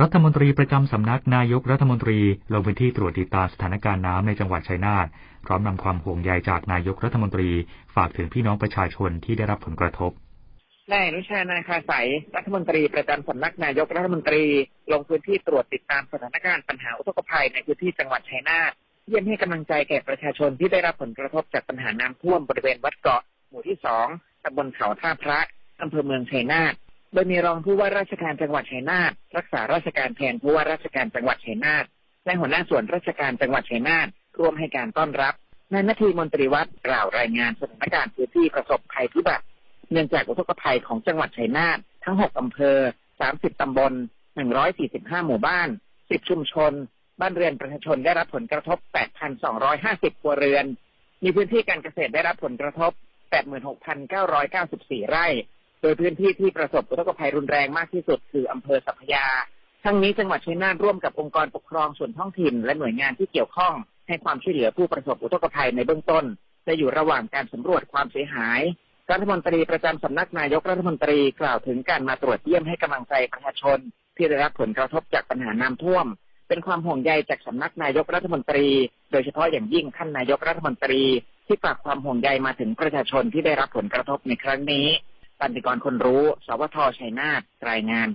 รัฐมนตรีประจำสำนักนายกรัฐมนตรีลงพื้นที่ตรวจติดตามสถานการณ์น้ำในจังหวัดชัยนาทพร้อมนำความห่วงใยจากนายกรัฐมนตรีฝากถึงพี่น้องประชาชนที่ได้รับผลกระทบนายอนุชานาคาสายรัฐมนตรีประจำสำนักนายกรัฐมนตรี ลงพื้นที่ตรวจติดตามสถานการณ์ปัญหาอุทกภัยในพื้นที่จังหวัดชัยนาทเยี่ยมให้กำลังใจแก่ประชาชนที่ได้รับผลกระทบจากปัญหาน้ำท่วมบริเวณวัดเกาะหมู่ที่สองตำบลเขาท่าพระอำเภอเมืองชัยนาท โดยมีรองผู้ว่าราชการจังหวัดชัยนาทรักษาราชการแทนผู้ว่าราชการจังหวัดชัยนาทและหัวหน้าส่วนราชการจังหวัดชัยนาทร่วมให้การต้อนรับนายนาทีมนตรีวัดกล่าวรายงานสถานการณ์พื้นที่ประสบภัยพิบัติเนื่องจากอุทกภัยของจังหวัดชัยนาททั้ง 6 อำเภอ 30 ตำบล 145 หมู่บ้าน 10 ชุมชน บ้านเรือนประชาชนได้รับผลกระทบ 8,250 ครัวเรือน มีพื้นที่การเกษตรได้รับผลกระทบ 86,994 ไร่ โดยพื้นที่ที่ประสบอุทกภัยรุนแรงมากที่สุดคืออำเภอสัพพยา ทั้งนี้จังหวัดชัยนาทร่วมกับองค์กรปกครองส่วนท้องถิ่น และหน่วยงานที่เกี่ยวข้อง ให้ความช่วยเหลือผู้ประสบอุทกภัยในเบื้องต้นจะอยู่ระหว่างการสำรวจความเสียหาย รัฐมนตรีประจำสำนักนายกรัฐมนตรีกล่าวถึงการมาตรวจเยี่ยมให้กำลังใจประชาชน ที่ได้รับผลกระทบจากปัญหาน้ำท่วม เป็นความห่วงใยจากสำนักนายกรัฐมนตรี โดยเฉพาะอย่างยิ่งท่านนายกรัฐมนตรี ที่ฝากความห่วงใยมาถึงประชาชนที่ได้รับผลกระทบในครั้งนี้ ปันติกรคนรู้ สวทชัยนาทรายงาน